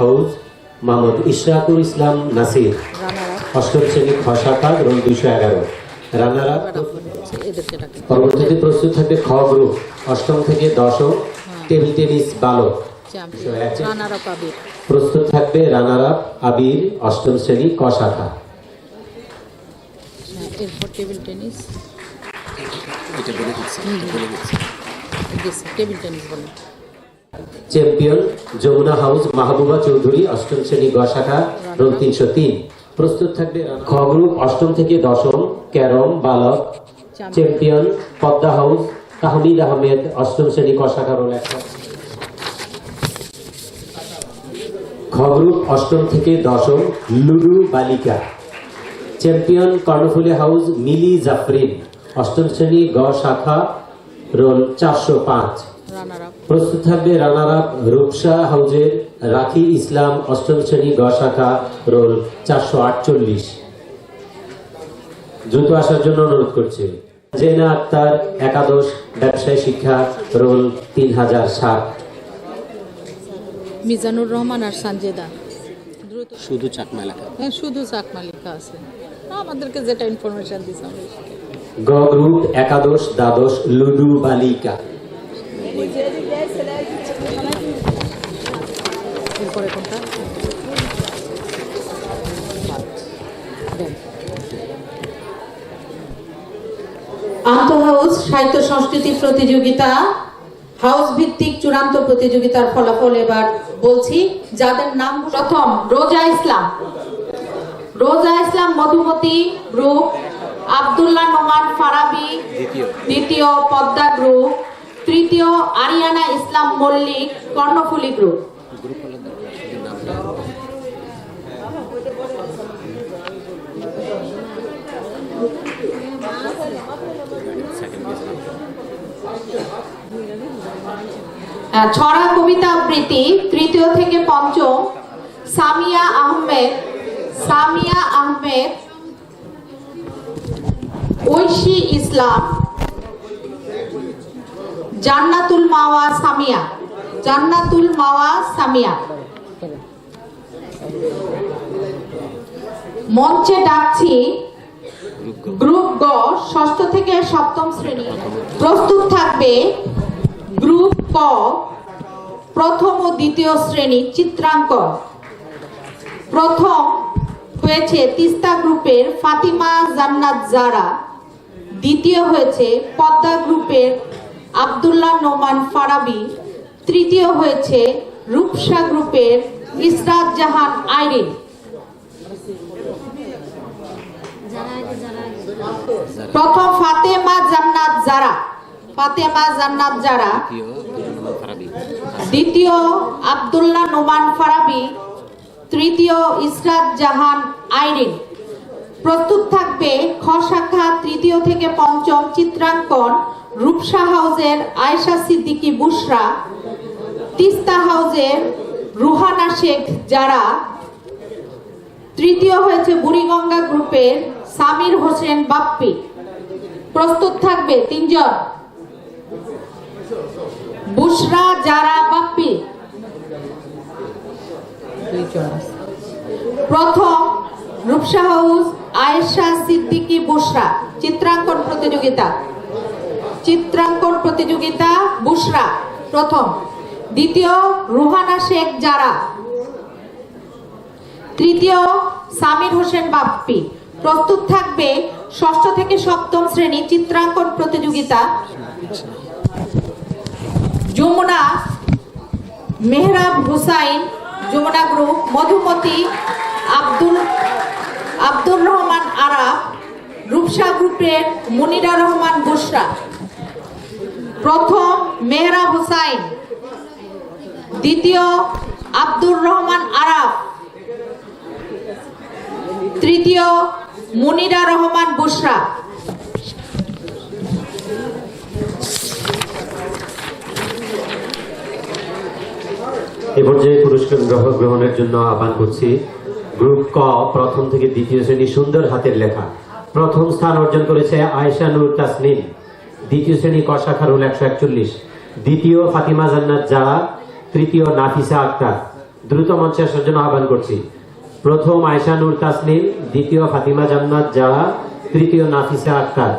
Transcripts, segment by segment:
House Mohammad Ishraqul Islam Nasir. অষ্টম শ্রেণি খ শাখা রোল দুইশো এগারো। রানার পরবর্তীতে প্রস্তুত থাকবে খ গ্রুপ অষ্টম থেকে দশম টেবিল টেনিস বালক। প্রস্তুত থাকবে রানার আপ আবির অষ্টম শ্রেণি ক শাখা এরপর টেবিল টেনিস এটা বলে দিচ্ছি। এটা বলে দিচ্ছি। দিস- টেবিল টেনিস বলে। চ্যাম্পিয়ন যমুনা হাউস মাহবুবা চৌধুরী অষ্টম শ্রেণি গ শাখা রোল তিনশো তিন প্রস্তুত থাকবে খ গ্রুপ অষ্টম থেকে দশম ক্যারম বালক। চ্যাম্পিয়ন পদ্মা হাউস তাহমিদ আহমেদ অষ্টম শ্রেণি ক রোল খ গ্রুপ অষ্টম থেকে দশম লুডু বালিকা। Champion Karnaphuli house Mili Jafrin. অষ্টম শ্রেণি গ শাখা রোল চারশো পাঁচ। প্রস্তুত থাকবে রানার আপ রূপসা হাউজের রাখি ইসলাম অষ্টম শ্রেণি গ শাখা রোল চারশো আটচল্লিশ। দ্রুত আসার জন্য অনুরোধ করছে। জেনা আক্তার একাদশ ব্যবসায় শিক্ষা রোল তিন হাজার সাত মিজানুর রহমান আর সানজেদা। দ্রুত শুধু চাকমা এলাকা হ্যাঁ শুধু চাকমা লেখা আছে। আমাদেরকে যেটা ইনফরমেশন দিচ্ছে গ গ্রুপ একাদশ দ্বাদশ লুডু বালিকা। এরপরে কোনটা দেন। আন্ত হাউস সাহিত্য সংস্কৃতি প্রতিযোগিতা, হাউস ভিত্তিক চূড়ান্ত প্রতিযোগিতার ফলাফল এবার বলছি, যাদের নাম প্রথম, রোজা ইসলাম রোজা ইসলাম মধুমতি গ্রুপ, আব্দুল্লাহ নোমান ফারাবি, দ্বিতীয় পদ্মা গ্রুপ তৃতীয় আরিয়ানা ইসলাম মল্লিক কর্ণফুলী গ্রুপ। ছড়া কবিতা আবৃত্তি তৃতীয় থেকে পঞ্চম। সামিয়া আহমেদ সামিয়া আহমেদ, ঐশী ইসলাম। জান্নাতুল মাওয়া সামিয়া। জান্নাতুল মাওয়া সামিয়া। মঞ্চে ডাকছি গ্রুপ গ, ষষ্ঠ থেকে সপ্তম শ্রেণি। প্রস্তুত থাকবে গ্রুপ ক, প্রথম ও দ্বিতীয় শ্রেণি চিত্রাঙ্কন। প্রথম হয়েছে তিস্তা গ্রুপের ফাতিমা জান্নাত জারা। দ্বিতীয় হয়েছে পদ্মা গ্রুপের আব্দুল্লাহ নোমান ফারাবি তৃতীয় হয়েছে রূপসা গ্রুপের ইসরাত জাহান আইরিন প্রথম ফাতেমা জান্নাত জারা ফাতেমা জান্নাত জারা দ্বিতীয় আব্দুল্লাহ নোমান ফারাবি, তৃতীয় ইসরাত জাহান আইরিন প্রস্তুত থাকবে খ শাখা তৃতীয় থেকে পঞ্চম চিত্রাঙ্কন রূপসা হাউজের আয়শা সিদ্দিকি বুশরা, তিস্তা হাউজের রুহানা শেখ যারা তৃতীয় হয়েছে বুড়িগঙ্গা গ্রুপের সামির হোসেন বাপ্পি। প্রস্তুত থাকবে তিনজন। বুশরা, যারা, বাপ্পি। প্রথম রূপসা হাউস আয়েশা সিদ্দিকি বুশরা, চিত্রাঙ্কন প্রতিযোগিতা। চিত্রাঙ্কন প্রতিযোগিতা বুশরা, প্রথম। দ্বিতীয়, রুহানা শেখ জারা তৃতীয়, সামির হোসেন বাপ্পি। প্রস্তুত থাকবে ষষ্ঠ থেকে সপ্তম শ্রেণি চিত্রাঙ্কন প্রতিযোগিতা। যমুনা মেহরাব হুসাইন, যমুনা গ্রুপ, মধুমতি আব্দুল, আব্দুর রহমান আরা, রূপসা গ্রুপের মনিরা রহমান বুসরা প্রথম মেহরাব হুসাইন, দ্বিতীয় আব্দুর রহমান আরাফ, তৃতীয় মনিরা রহমান বুসরা এ পর্যায়ে পুরস্কার গ্রহণ গ্রহণের জন্য আহ্বান করছি গ্রুপ ক, প্রথম থেকে দ্বিতীয় শ্রেণি সুন্দর হাতের লেখা। প্রথম স্থান অর্জন করেছে আয়েশা নূর তাসনিম। দ্বিতীয় শ্রেণি ক হল একশো একচল্লিশ। দ্বিতীয় ফাতিমা জান্নাত জারা তৃতীয় নাফিসা আক্তার। দ্রুত মঞ্চে আসার জন্য আহ্বান করছি। প্রথম আয়সা নূর তাসলিম, দ্বিতীয় ফাতিমা জান্নাত জারা তৃতীয় নাফিসা আক্তার।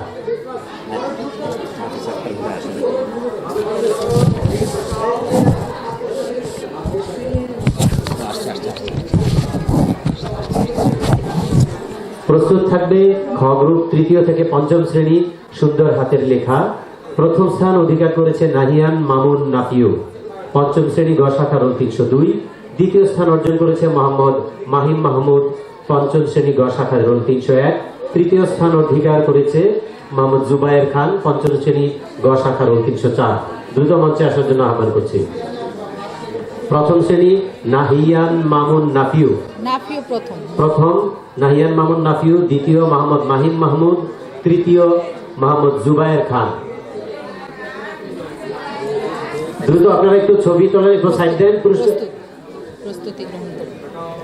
প্রস্তুত থাকবে খ গ্রুপ তৃতীয় থেকে পঞ্চম শ্রেণি, সুন্দর হাতের লেখা। প্রথম স্থান অধিকার করেছে নাহিয়ান মামুন নাফিউ। পঞ্চম শ্রেণি শাখা রোল তিনশো দুই। দ্বিতীয় স্থান অর্জন করেছে মোহাম্মদ মাহিম মাহমুদ। পঞ্চম শ্রেণি শাখা রোল তিনশো এক। তৃতীয় স্থান অধিকার করেছে মোহাম্মদ জুবায়ের খান। পঞ্চম শ্রেণি গ শাখা রোল তিনশো চার। দ্রুত মঞ্চে আসার জন্য আহ্বান করছি। প্রথম শ্রেণি নাহিয়ান মামুন নাফিউ। নাফিও প্রথম। প্রথম নাহিয়ান মামুন নাফিউ দ্বিতীয় মোহাম্মদ মাহিম মাহমুদ তৃতীয় মোহাম্মদ জুবায়ের খান। দ্রুত আপনারা একটু ছবি তোলেন একটু সাইড দেন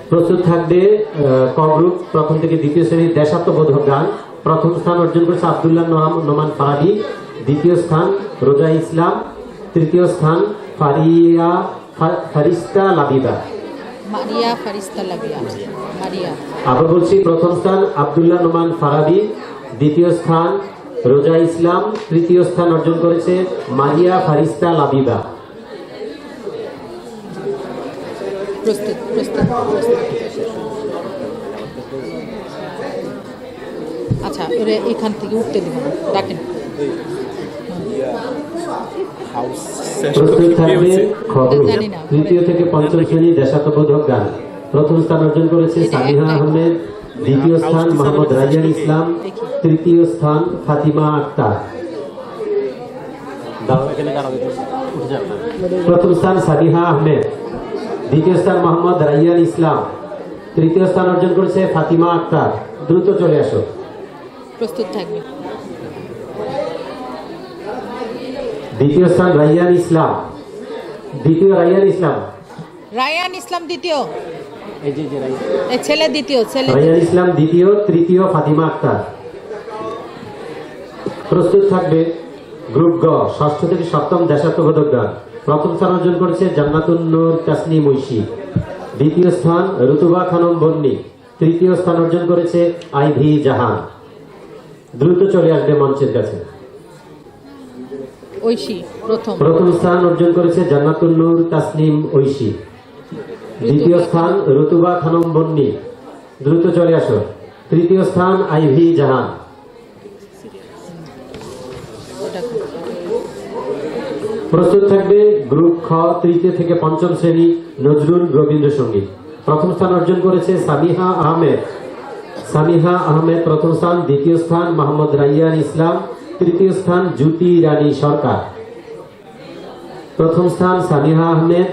প্রস্তুত থাকবে ক গ্রুপ প্রথম থেকে দ্বিতীয় শ্রেণির দেশাত্মবোধক গান। প্রথম স্থান অর্জন করেছে আবদুল্লাহ নোমান ফারাদি। দ্বিতীয় স্থান রোজা ইসলাম। তৃতীয় স্থান ফারিয়া ফারিস্তা লাবিবা মারিয়া ফারিস্তা লাবিয়া। মারিয়া। আবার বলছি প্রথম স্থান আবদুল্লাহ নোমান ফারাবি দ্বিতীয় স্থান রোজা ইসলাম তৃতীয় স্থান অর্জন করেছে মারিয়া ফারিস্তা লাবিবা প্রস্তুত প্রস্তুত প্রস্তুত। আচ্ছা এখান থেকে উঠতে দিব ডাকেন। হাউস প্রস্তুত থাকবে খবর তৃতীয় থেকে পঞ্চম শ্রেণি দেশাত্মবোধক গান। প্রথম স্থান অর্জন করেছে সামিহা আহমেদ দ্বিতীয় স্থান মোহাম্মদ রাইয়ান ইসলাম তৃতীয় স্থান ফাতিমা আক্তার। প্রথম স্থান সাবিহা আহমেদ দ্বিতীয় স্থান মোহাম্মদ রাইয়ান ইসলাম তৃতীয় স্থান অর্জন করেছে ফাতিমা আক্তার। দ্রুত চলে আসো। প্রস্তুত থাকবে। দ্বিতীয় স্থান রাইয়ান ইসলাম। দ্বিতীয় রাইয়ান ইসলাম। রায়ান ইসলাম দ্বিতীয়? এই ছেলে দ্বিতীয় ছেলে রাইয়ান ইসলাম দ্বিতীয় তৃতীয় ফাতিমা আক্তার। প্রস্তুত থাকবে গ্রুপ গ ষষ্ঠ থেকে সপ্তম দেশাত্মবোধক গান প্রথম স্থান অর্জন করেছে জান্নাতুন নূর তাসনি মৈশি দ্বিতীয় স্থান রুতুবা খানম বন্নি। তৃতীয় স্থান অর্জন করেছে আইভি জাহান। দ্রুত চলে আসবে মঞ্চের কাছে। প্রথম। স্থান অর্জন করেছে ঐশী। দ্বিতীয় স্থান খানম বন্নি। দ্রুত চলে আসো। তৃতীয় স্থান আইভি জাহান। প্রস্তুত থাকবে গ্রুপ খ, তৃতীয় থেকে পঞ্চম শ্রেণি নজরুল রবীন্দ্রসঙ্গীত। প্রথম স্থান অর্জন করেছে সামিহা আহমেদ। সামিহা আহমেদ প্রথম স্থান, দ্বিতীয় স্থান মোহাম্মদ রাইয়ান ইসলাম। তৃতীয় স্থান জ্যোতি রানী সরকার। প্রথম স্থান সামিহা আহমেদ।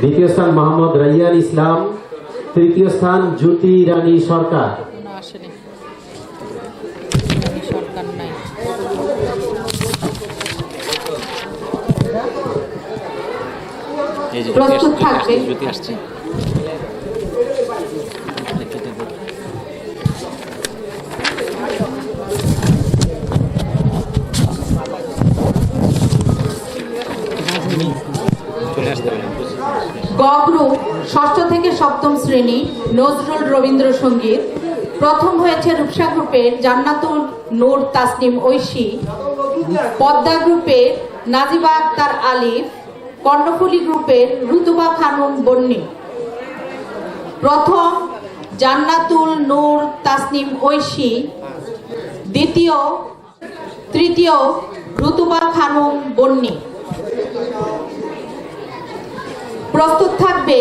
দ্বিতীয় স্থান মোহাম্মদ রাইয়ান ইসলাম। তৃতীয় স্থান জ্যোতি রানী সরকার। কোনো আসেনি। আমি সরকার নাই। এই যে প্রস্তুত থাকবে। গ্রুপ ষষ্ঠ থেকে সপ্তম শ্রেণি নজরুল রবীন্দ্রসঙ্গীত। প্রথম হয়েছে রূপসা গ্রুপের জান্নাতুল নূর তাসনিম ঐশী। পদ্মা গ্রুপের নাজিবা আক্তার আলিফ। কর্ণফুলী গ্রুপের রুতুবা খানুম বন্নি। প্রথম জান্নাতুল নূর তাসনিম ঐশী। দ্বিতীয়, তৃতীয় রুতুবা খানুম বন্নি। প্রস্তুত থাকবে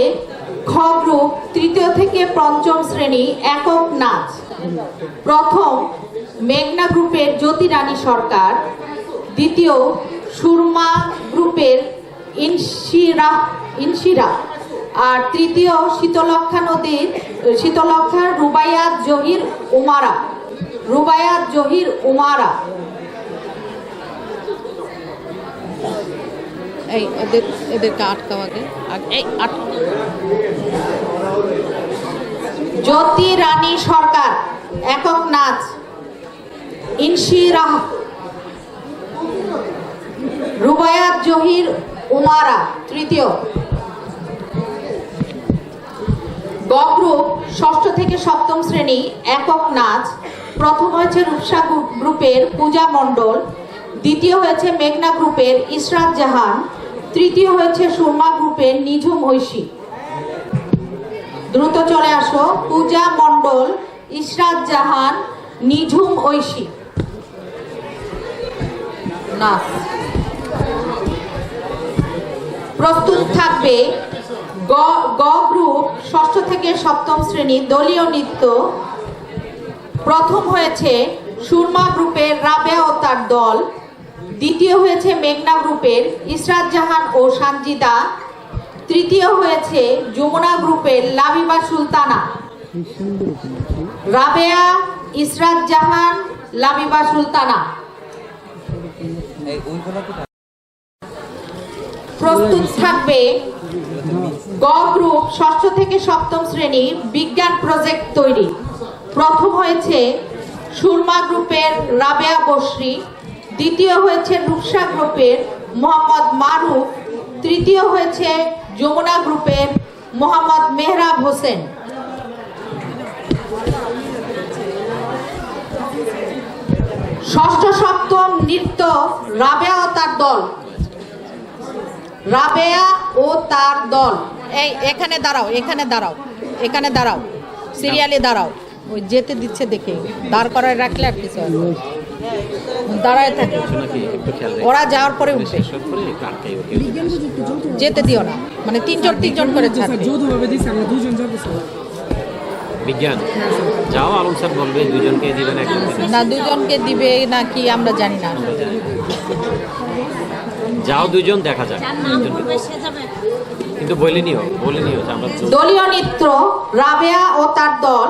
খ তৃতীয় থেকে পঞ্চম শ্রেণি একক নাচ। প্রথম মেঘনা গ্রুপের জ্যোতি রানী সরকার, দ্বিতীয় সুরমা গ্রুপের ইনশিরা ইনশিরা, আর তৃতীয় শীতলক্ষা নদীর শীতলক্ষা রুবাইয়াত জহির উমারা। রুবাইয়াত জহির উমারা। এই এদের এদেরকে আটকাও আগে এই আট জ্যোতি রানী সরকার একক নাচ ইনশিরাহ রুবায়াত জহির উমারা তৃতীয়। গ্রুপ ষষ্ঠ থেকে সপ্তম শ্রেণি একক নাচ প্রথম হয়েছে রূপসা গ্রুপের পূজা মণ্ডল দ্বিতীয় হয়েছে মেঘনা গ্রুপের ইশরাত জাহান তৃতীয় হয়েছে সুরমা গ্রুপের নিঝুম ঐশী। দ্রুত চলে আসো। পূজা মণ্ডল, ইশরাত জাহান, নিঝুম ঐশী। নাচ প্রস্তুত থাকবে গ গ গ্রুপ ষষ্ঠ থেকে সপ্তম শ্রেণি দলীয় নৃত্য। প্রথম হয়েছে সুরমা গ্রুপের রাবেয়া ও তার দল। দ্বিতীয় হয়েছে মেঘনা গ্রুপের ইসরাত জাহান ও সানজিদা। তৃতীয় হয়েছে যমুনা গ্রুপের লাবিবা সুলতানা। রাবেয়া ইসরাত জাহান লাবিবা সুলতানা। প্রস্তুত থাকবে গ গ্রুপ ষষ্ঠ থেকে সপ্তম শ্রেণি বিজ্ঞান প্রজেক্ট তৈরি। প্রথম হয়েছে সুরমা গ্রুপের রাবেয়া বসরি দ্বিতীয় হয়েছে রূপসা গ্রুপের মোহাম্মদ মারুফ, তৃতীয় হয়েছে যমুনা গ্রুপের মোহাম্মদ মেহরাব হোসেন। ষষ্ঠ সপ্তম নৃত্য রাবেয়া ও তার দল। রাবেয়া ও তার দল। এই, এখানে দাঁড়াও এখানে দাঁড়াও এখানে দাঁড়াও, সিরিয়ালে দাঁড়াও। ওই যেতে দিচ্ছে দেখে, দাঁড় করায় রাখলে আর কিছু। দাঁড়ায় থাকে। নাকি একটু খেয়াল রেখে ওরা যাওয়ার পরে উঠবে। যেতে দিও না। মানে তিনজন তিনজন করে ছাড়বে বিজ্ঞান যাও আলম স্যার বলবে দুজনকে দিবেন একজনকে না দুজনকে দিবে না। কি আমরা জানি না। যাও দুজন দেখা যাক। কিন্তু বলে নিও বলে নিও আমরা দলীয় নৃত্য রাবেয়া ও তার দল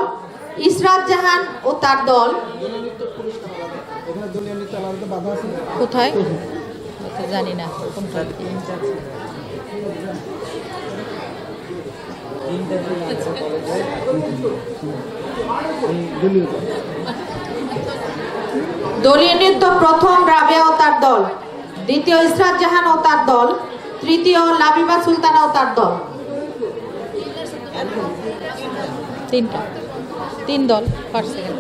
ইসরাত জাহান ও তার দল কোথায়? আচ্ছা, জানি না। কোনটা? দলীয় নৃত্য প্রথম রাবেয়া ও তার দল দ্বিতীয় ইসরাত জাহান ও তার দল তৃতীয় লাবিবা সুলতানা ও তার দল। তিনটা। তিন দল ফার্স্ট সেকেন্ড।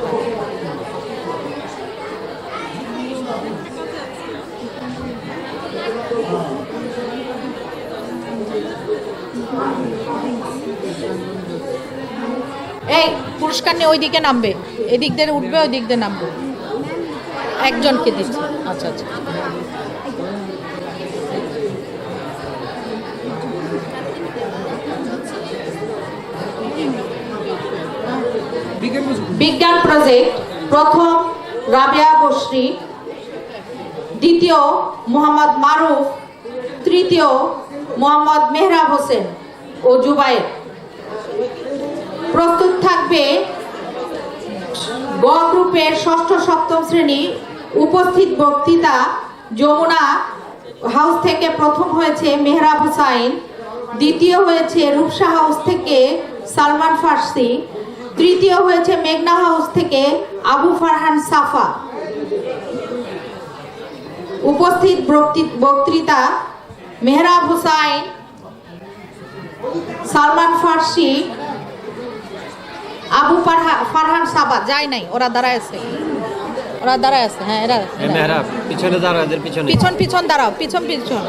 এই, পুরস্কার নিয়ে ওই দিকে নামবে। এদিক দিয়ে উঠবে ওই দিক দিয়ে নামবে। একজনকে দিচ্ছে। আচ্ছা আচ্ছা। বিজ্ঞান প্রজেক্ট, প্রথম রাবেয়া বশ্রী, দ্বিতীয় মোহাম্মদ মারুফ, তৃতীয় মোহাম্মদ মেহরাব হোসেন ও জুবায়ের। প্রস্তুত থাকবে গ্রুপের ষষ্ঠ, সপ্তম শ্রেণি উপস্থিত বক্তৃতা। যমুনা হাউস থেকে প্রথম হয়েছে মেহরাব হুসাইন, দ্বিতীয় হয়েছে রূপসা হাউস থেকে সালমান ফার্সি, তৃতীয় হয়েছে মেঘনা হাউস থেকে আবু ফারহান সাফা। উপস্থিত বক্তৃ- বক্তৃতা, মেহরাব হুসাইন, সালমান ফার্সি আবু ফারহা- ফারহান সাবা যায় নাই। ওরা দাঁড়ায় আছে। ওরা দাঁড়ায় আছে হ্যাঁ এরা মেহরাব পিছনে দাঁড়া এদের পিছনে। পিছন পিছন দাঁড়াও পিছন পিছন।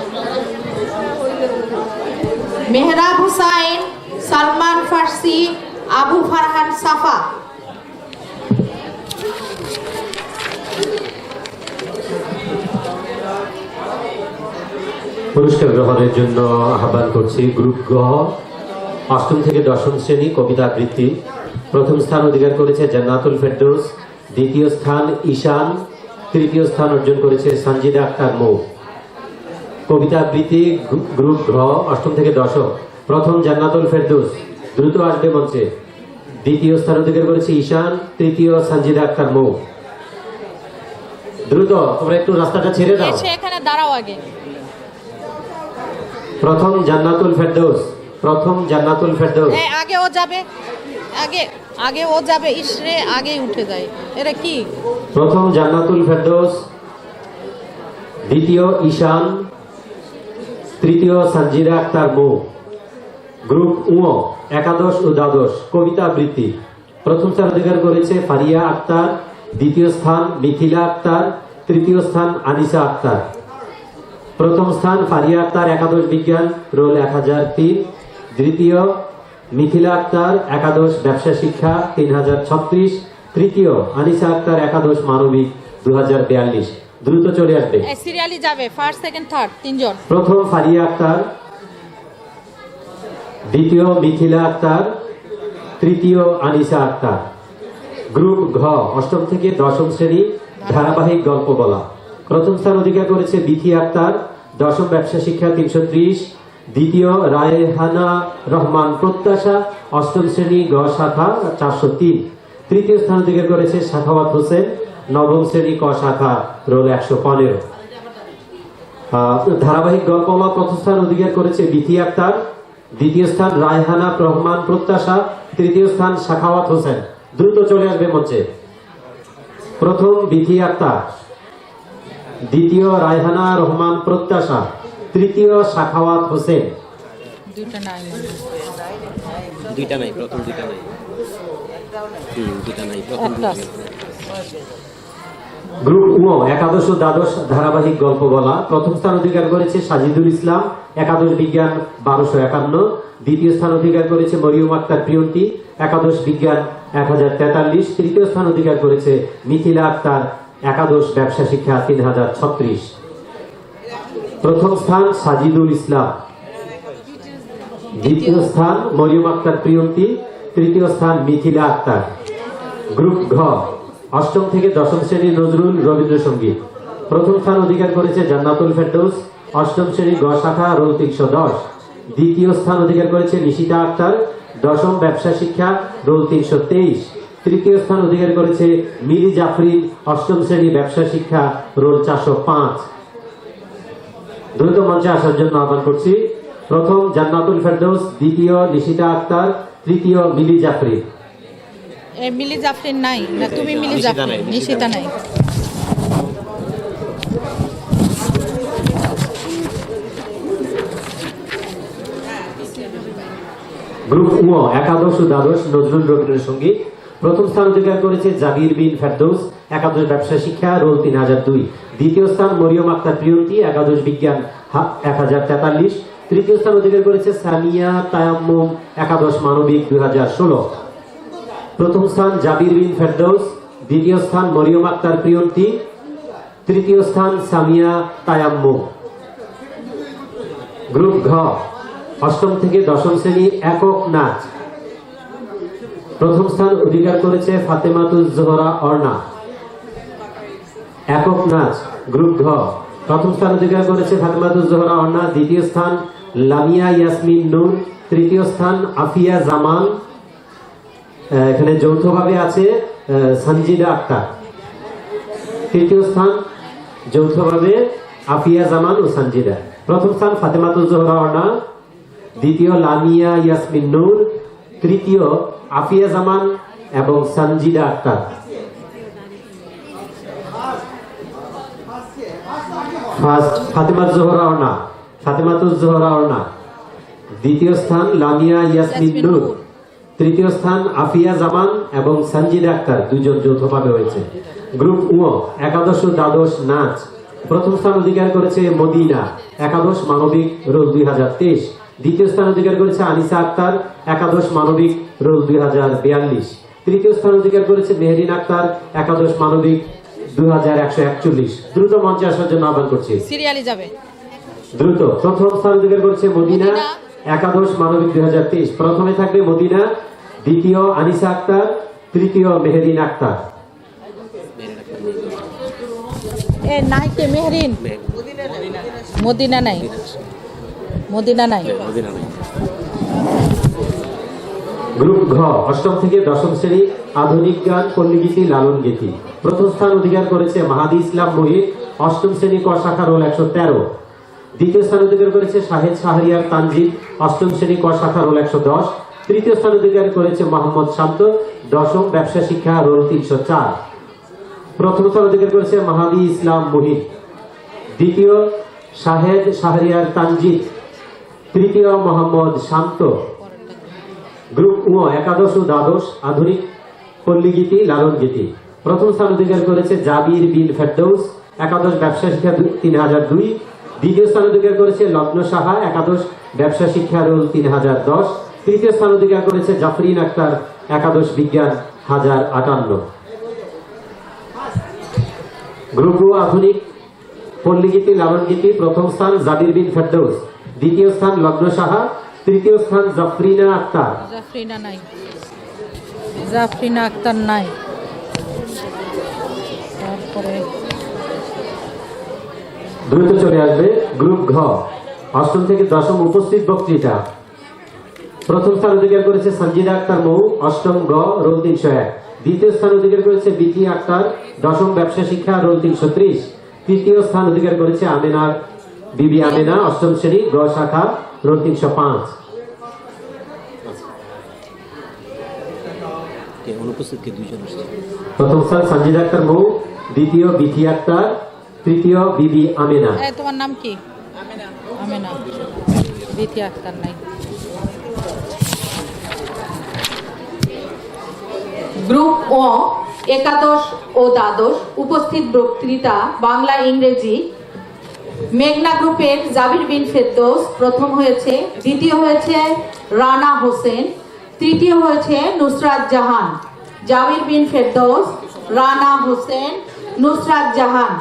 মেহরাব হুসাইন সালমান ফার্সি আবু ফারহান সাফা। পুরস্কার গ্রহণের জন্য আহ্বান করছি গ্রুপ গ অষ্টম থেকে দশম শ্রেণি কবিতা আবৃত্তি। প্রথম স্থান অধিকার করেছে জান্নাতুল ফেরদৌস দ্বিতীয় স্থান ঈশান তৃতীয় স্থান অর্জন করেছে সঞ্জিদা আক্তার মৌ। কবিতা আবৃত্তি গ্রুপ ঘ অষ্টম থেকে দশম। প্রথম জান্নাতুল ফেরদৌস দ্রুত আসবে মঞ্চে। দ্বিতীয় স্থান অধিকার করেছে ঈশান তৃতীয় সঞ্জিদা আক্তার মৌ। দ্রুত তোমরা একটু রাস্তাটা ছেড়ে দাও। এখানে দাঁড়াও আগে। প্রথম জান্নাতুল ফেরদৌস প্রথম জান্নাতুল ফেরদৌস। হ্যাঁ আগে ও যাবে। আগে আগে ও যাবে ইসরে আগে উঠে যায়। এটা কি? প্রথম জান্নাতুল ফেরদৌস, দ্বিতীয় ঈশান, তৃতীয় সঞ্জিদা আক্তার মৌ গ্রুপ উ, একাদশ ও দ্বাদশ, কবিতা আবৃত্তি। প্রথম স্থান অধিকার করেছে ফারিয়া আক্তার, দ্বিতীয় স্থান মিথিলা আক্তার, তৃতীয় স্থান আনিসা আক্তার। প্রথম স্থান ফারিয়া আক্তার, একাদশ বিজ্ঞান, রোল এক হাজার তিন। দ্বিতীয় মিথিলা আক্তার একাদশ ব্যবসা শিক্ষা তিন হাজার ছত্রিশ। তৃতীয় আনিসা আক্তার একাদশ মানবিক দু হাজার বিয়াল্লিশ। দ্রুত চলে আসবে। সিরিয়ালি যাবে ফার্স্ট সেকেন্ড থার্ড তিনজন। প্রথম ফারিয়া আক্তার। দ্বিতীয় মিথিলা আক্তার। তৃতীয় আনিসা আক্তার। গ্রুপ ঘ অষ্টম থেকে দশম শ্রেণি ধারাবাহিক গল্প বলা। প্রথম স্থান অধিকার করেছে বিথি আক্তার। দশম ব্যবসা শিক্ষা তিনশো ত্রিশ। দ্বিতীয়, রায়হানা রহমান প্রত্যাশা, অষ্টম শ্রেণি গ শাখা চারশো তিন। তৃতীয় স্থান অধিকার করেছে শাখাওয়াত হোসেন, নবম শ্রেণি ক শাখা, রোল একশো পনেরো। ধারাবাহিক গল্পমা প্রথম স্থান অধিকার করেছে বিথি আক্তার। দ্বিতীয় স্থান রায়হানা রহমান প্রত্যাশা, তৃতীয় স্থান শাখাওয়াত হোসেন। দ্রুত চলে আসবে মঞ্চে। প্রথম বিথি আক্তার। দ্বিতীয় রায়হানা রহমান প্রত্যাশা। তৃতীয় সাখাওয়াত হোসেন। দুইটা নাই দুইটা নাই প্রথম দুইটা নাই। দুইটা প্রথম। গ্রুপ ও একাদশ ও দ্বাদশ ধারাবাহিক গল্প বলা। প্রথম স্থান অধিকার করেছে সাজিদুল ইসলাম একাদশ বিজ্ঞান বারোশো একান্ন। দ্বিতীয় স্থান অধিকার করেছে মরিয়ম আক্তার প্রিয়ন্তি একাদশ বিজ্ঞান এক হাজার তেতাল্লিশ। তৃতীয় স্থান অধিকার করেছে মিথিলা আক্তার একাদশ ব্যবসা শিক্ষা তিন হাজার ছত্রিশ। প্রথম স্থান সাজিদুল ইসলাম। দ্বিতীয় স্থান মরিয়ম আক্তার প্রিয়ন্তি, তৃতীয় স্থান মিথিলা আক্তার। গ্রুপ ঘ, অষ্টম থেকে দশম শ্রেণি নজরুল রবীন্দ্রসঙ্গীত। প্রথম স্থান অধিকার করেছে জান্নাতুল ফেরদৌস, অষ্টম শ্রেণি গ শাখা রোল তিনশো দশ দ্বিতীয় স্থান অধিকার করেছে নিশিতা আক্তার, দশম ব্যবসা শিক্ষা রোল তিনশো তেইশ তৃতীয় স্থান অধিকার করেছে মিলি জাফরি অষ্টম শ্রেণি ব্যবসা শিক্ষা রোল চারশো পাঁচ। দ্রুত মঞ্চে আসার জন্য আহ্বান করছি। প্রথম জান্নাতুল ফেরদৌস দ্বিতীয় নিশিতা আক্তার তৃতীয় মিলি জাফরি। মিলি জাফরিন নাই। না তুমি মিলি নিশিতা নিশিতা নিশিতা নাই। গ্রুপ উ একাদশ ও দ্বাদশ নজরুল রবীন্দ্র সংগীত প্রথম স্থান অধিকার করেছে জাবির বিন ফেরদৌস, একাদশ ব্যবসা শিক্ষা রোল তিন হাজার দুই দ্বিতীয় স্থান মরিয়ম আক্তার প্রিয়ন্তি, একাদশ বিজ্ঞান এক হাজার তেতাল্লিশ। তৃতীয় স্থান অধিকার করেছে সামিয়া তায়াম্মুম, একাদশ মানবিক দুই হাজার ষোলো। প্রথম স্থান জাবির বিন ফেরদৌস, দ্বিতীয় স্থান মরিয়ম আক্তার প্রিয়ন্তি, তৃতীয় স্থান সামিয়া তায়াম্মুম। গ্রুপ ঘ, অষ্টম থেকে দশম শ্রেণি একক নাচ। প্রথম স্থান অধিকার করেছে ফাতেমাতুল জোহরা অর্ণা। একক নাচ, গ্রুপ ঘ। প্রথম স্থান অধিকার করেছে ফাতেমাতুল জোহরা অর্ণা। দ্বিতীয় স্থান, লামিয়া ইয়াসমিন নূর। তৃতীয় স্থান, আফিয়া জামান এখানে যৌথভাবে আছে সঞ্জিদা আক্তার। তৃতীয় স্থান, যৌথভাবে আফিয়া জামান ও সঞ্জিদা প্রথম স্থান ফাতেমাতুল জোহরা অর্ণা। দ্বিতীয়, লামিয়া ইয়াসমিন নূর। তৃতীয় আফিয়া জামান এবং সঞ্জিদা আক্তার। ফাতেমা জোহরা অর্ণা ফাতেমাতুল জোহরা অর্ণা দ্বিতীয় স্থান লামিয়া ইয়াসমিন নূর। তৃতীয় স্থান আফিয়া জামান এবং সঞ্জিদা আক্তার দুজন যৌথভাবে হয়েছে। গ্রুপ উ একাদশ ও দ্বাদশ নাচ। প্রথম স্থান অধিকার করেছে মদিনা। একাদশ মানবিক রোল দুই হাজার তেইশ। দ্বিতীয় স্থান অধিকার করেছে আনিসা আক্তার একাদশ মানবিক রোল দুই হাজার বিয়াল্লিশ। তৃতীয় স্থান অধিকার করেছে মেহরিন আক্তার একাদশ মানবিক দুই হাজার একশো একচল্লিশ। দ্রুত মঞ্চে আসার জন্য আহ্বান করছি। সিরিয়ালি যাবে। দ্রুত প্রথম স্থান অধিকার করছে মদিনা। একাদশ মানবিক দুই হাজার তেইশ। প্রথমে থাকবে মদিনা দ্বিতীয় আনিসা আক্তার তৃতীয় মেহেরিন আক্তার। মেহরিন? মদিনা নাই। মদিনা নাই। মদিনা নাই। গ্রুপ ঘ অষ্টম থেকে দশম শ্রেণি আধুনিক গান পল্লীগীতি লালন গীতি প্রথম স্থান অধিকার করেছে মাহাদি ইসলাম মহিত অষ্টম শ্রেণি ক শাখা রোল একশো তেরো। দ্বিতীয় স্থান অধিকার করেছে শাহেদ শাহরিয়ার তানজিদ অষ্টম শ্রেণি ক শাখা রোল একশো দশ। তৃতীয় স্থান অধিকার করেছে মোহাম্মদ শান্ত দশম ব্যবসা শিক্ষা রোল তিনশো চার। প্রথম স্থান অধিকার করেছে মাহাদি ইসলাম মুহিত দ্বিতীয় শাহেদ শাহরিয়ার তানজিদ তৃতীয় মোহাম্মদ শান্ত। গ্রুপ উ, একাদশ ও দ্বাদশ আধুনিক পল্লীগীতি লালন গীতি প্রথম স্থান অধিকার করেছে জাবির বিন ফেরদৌস। একাদশ ব্যবসা শিক্ষা তিন হাজার দুই। দ্বিতীয় স্থান অধিকার করেছে লগ্ন সাহা। একাদশ ব্যবসা শিক্ষা রোল তিন হাজার দশ। তৃতীয় স্থান অধিকার করেছে জাফরিন আক্তার। একাদশ বিজ্ঞান হাজার আটান্ন। গ্রুপ আধুনিক পল্লীগীতি লালন গীতি প্রথম স্থান জাবির বিন ফেরদৌস। দ্বিতীয় স্থান লগ্ন সাহা তৃতীয় স্থান জাফরিনা আক্তার। জাফরিনা নাই। জাফরিনা আক্তার নাই। তারপরে দ্রুত চলে আসবে গ্রুপ ঘ। অষ্টম থেকে দশম উপস্থিত বক্তৃতা। প্রথম স্থান অধিকার করেছে সঞ্জিদা আক্তার মৌ অষ্টম গ রোল তিনশো এক। দ্বিতীয় স্থান অধিকার করেছে বিটি আক্তার দশম ব্যবসা শিক্ষা রোল তিনশো ত্রিশ। তৃতীয় স্থান অধিকার করেছে আমেনা বিবি আমেনা অষ্টম শ্রেণি গ শাখা রোল তিনশো পাঁচ। প্রথম স্থান সঞ্জিদা আক্তার মৌ দ্বিতীয় বিথি আক্তার তৃতীয় বিবি আমেনা। তোমার নাম কি? আমেনা। বিথি আক্তার নাই। গ্রুপ ও একাদশ ও দ্বাদশ উপস্থিত বক্তৃতা বাংলা ইংরেজি মেঘনা গ্রুপের জাবির বিন ফেরদৌস, প্রথম হয়েছে, দ্বিতীয় হয়েছে রানা হোসেন, তৃতীয় হয়েছে নুসরাত জাহান। জাবির বিন ফেরদৌস, রানা হোসেন, নুসরাত জাহান।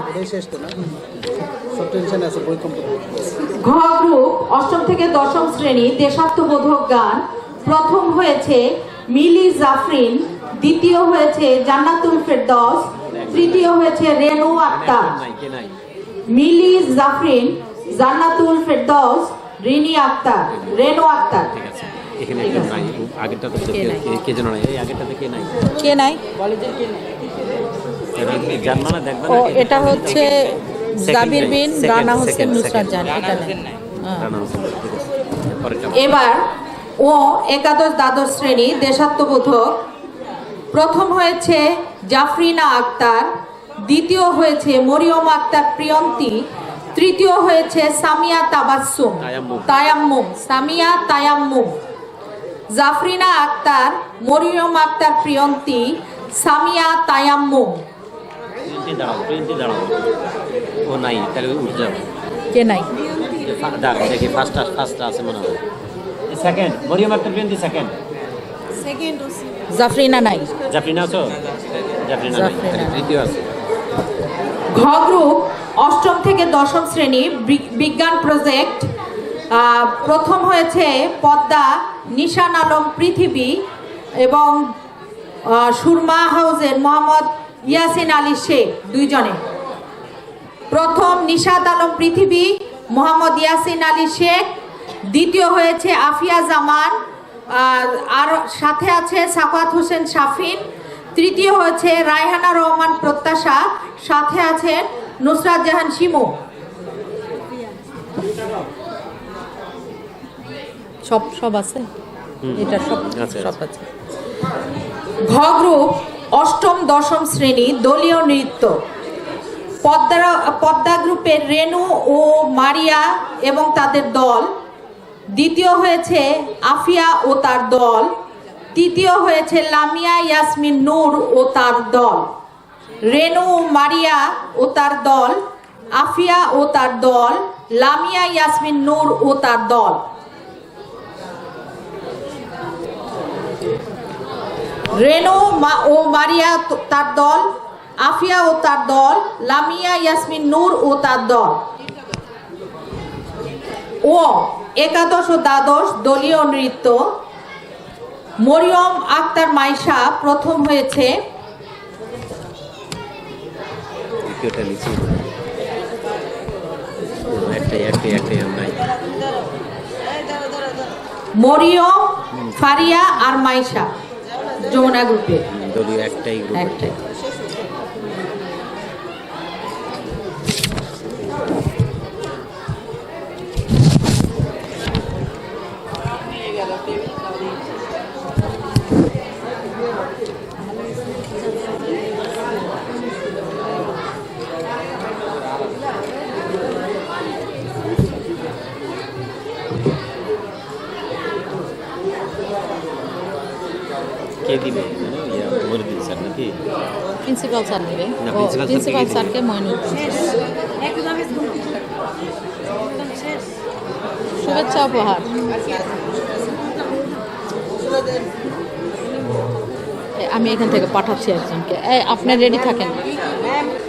ঘ গ্রুপ, অষ্টম থেকে দশম শ্রেণি, দেশাত্মবোধক গান। প্রথম হয়েছে মিলি জাফরিন, দ্বিতীয় হয়েছে জান্নাতুল ফেরদৌস, তৃতীয় হয়েছে রেনু আক্তার। মিলি জাফরিন জান্নাতুল ফেরদৌস রিনি আক্তার রেনু আক্তার। কে নাই? এটা হচ্ছে জাবির বিন রানা হোসেন নুসরাত জান এটা হ্যাঁ। পরেরটা এবার ও একাদশ দ্বাদশ শ্রেণি দেশাত্মবোধক। প্রথম হয়েছে জাফরিনা আক্তার দ্বিতীয় হয়েছে মরিয়ম আক্তার প্রিয়ন্তী তৃতীয় হয়েছে সামিয়া তাবাসসুম তায়াম্মুম। তায়াম্মুম সামিয়া তায়াম্মুম। জাফরিনা আক্তার মরিয়ম আক্তার প্রিয়ন্তী সামিয়া তায়াম্মুম। ও নাই তাহলে উঠে যাবে কে নাই? দাঁড়াও দেখি ফার্স্ট ফার্স্ট আছে মনে হয়। সেকেন্ড মরিয়ম একটা প্রিন্টি সেকেন্ড জাফরিনা নাই। জাফরিনা আছো? জাফরিনা নাই। তৃতীয় আছে। ঘ গ্রুপ অষ্টম থেকে দশম শ্রেণি বিজ্ঞান প্রজেক্ট প্রথম হয়েছে পদ্মা, নিশান আলম পৃথিবী এবং সুরমা হাউসের মোহাম্মদ ইয়াসিন আলী শেখ, দুইজনে। প্রথম নিশাদ আলম পৃথিবী, মোহাম্মদ ইয়াসিন আলী শেখ, দ্বিতীয় হয়েছে আফিয়া জামান আর সাথে আছে সাফাত হোসেন শাফিন তৃতীয় হয়েছে রায়হানা রহমান প্রত্যাশা সাথে আছেন নুসরাত জাহান শিমু। সব সব আছে? এটা সব আছে, সব আছে। আছে। ঘ গ্রুপ অষ্টম দশম শ্রেণি দলীয় নৃত্য। পদ্মা পদ্মা গ্রুপের রেনু ও মারিয়া এবং তাদের দল। দ্বিতীয় হয়েছে আফিয়া ও তার দল। তৃতীয় হয়েছে লামিয়া ইয়াসমিন নূর ও তার দল। রেনু মারিয়া ও তার দল, আফিয়া ও তার দল, লামিয়া ইয়াসমিন নূর ও তার দল। রেনু ও মারিয়া তার দল, আফিয়া ও তার দল, লামিয়া ইয়াসমিন নূর ও তার দল। ও, একাদশ ও দ্বাদশ দলীয় নৃত্য মরিয়ম আক্তার মাইশা প্রথম হয়েছে। মরিয়ম ফারিয়া আর মাইশা যমুনা গ্রুপে। একটাই গ্রুপ। একটাই। প্রিন্সিপাল স্যারকে প্রিন্সিপাল স্যারকে মইনুদ্দিন শুভেচ্ছা উপহার আমি এখান থেকে পাঠাচ্ছি একজনকে। এই আপনি রেডি থাকেন?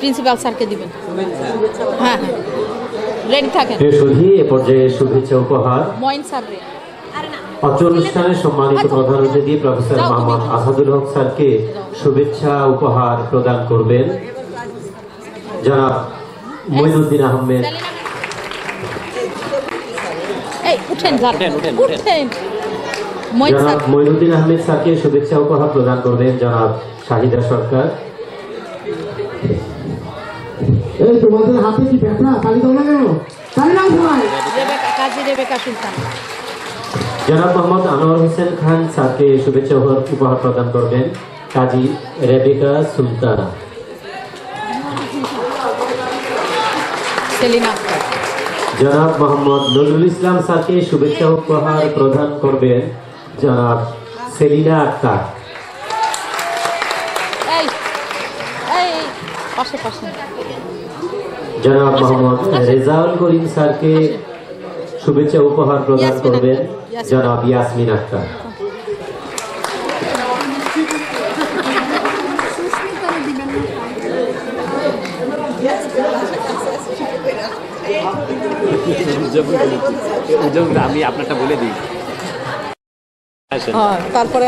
প্রিন্সিপাল স্যারকে দিবেন। হ্যাঁ হ্যাঁ। রেডি থাকেন? এ পর্যায়ে শুভেচ্ছা উপহার। মইন স্যার অত্র অনুষ্ঠানে সম্মানিত প্রধান অতিথি প্রফেসর মোহাম্মদ আসাদুল হক স্যারকে শুভেচ্ছা উপহার প্রদান করবেন। জনাব মইনুদ্দিন আহমেদ। জনাব মইনুদ্দিন আহমেদ স্যারকে শুভেচ্ছা উপহার প্রদান করবেন জনাব শাহিদা সরকার। এই তোমাদের হাতে কি ব্যথা? তালি দাও না কেন? তালি দাও সবাই। Rebecca Kazi Rebecca Sultan. জনাব মোহাম্মদ আনোয়ার হোসেন খান স্যারকে শুভেচ্ছা উপহার- প্রদান করবেন কাজী রেবেকা সুলতানা। জনাব মোহাম্মদ নজরুল ইসলাম স্যারকে শুভেচ্ছা উপহার প্রদান করবেন জনাব সেলিনা আক্তার। জনাব মোহাম্মদ রেজাউল করিম স্যারকে শুভেচ্ছা উপহার প্রদান করবেন জনাব ইয়াসমিন আক্তার। আমি আপনারটা বলে দিই হ্যাঁ তারপরে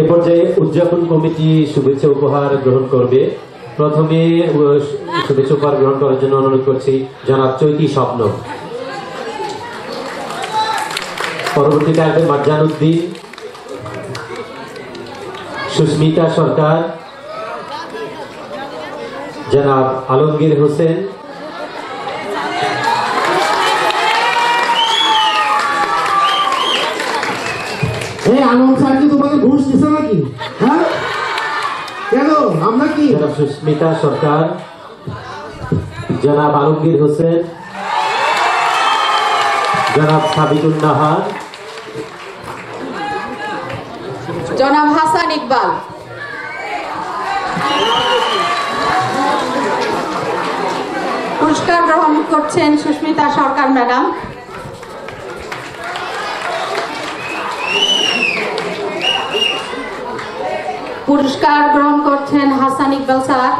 এ পর্যায়ে উদযাপন কমিটি শুভেচ্ছা উপহার গ্রহণ করবে। প্রথমে শুভেচ্ছা উপহার গ্রহণ করার জন্য অনুরোধ করছি জনাব চৈতি স্বপ্ন। পরবর্তীতে আসবে মার্জান উদ্দিন সুস্মিতা সরকার জনাব আলমগীর হোসেন এই আনন্দ স্যার কি তোমাকে ঘুষ দিছে নাকি? হ্যাঁ? কেন? আমরা কি? সুস্মিতা সরকার জনাব আলমগীর হোসেন জনাব সাবিতুল নাহার জনাব হাসান ইকবাল। পুরস্কার গ্রহণ করছেন সুস্মিতা সরকার ম্যাডাম। পুরস্কার গ্রহণ করছেন হাসান ইকবাল স্যার।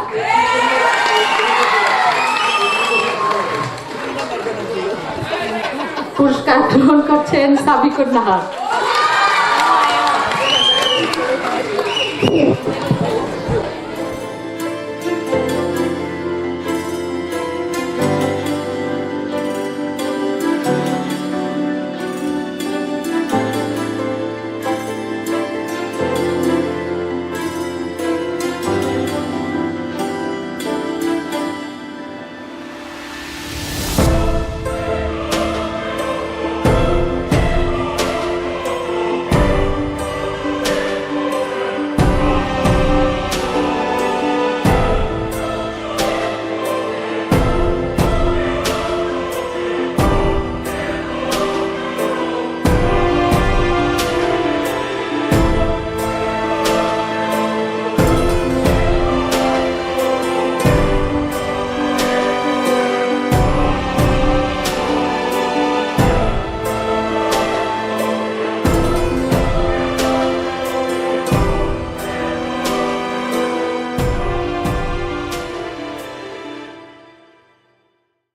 পুরস্কার গ্রহণ করছেন সাবিকুর নাহার।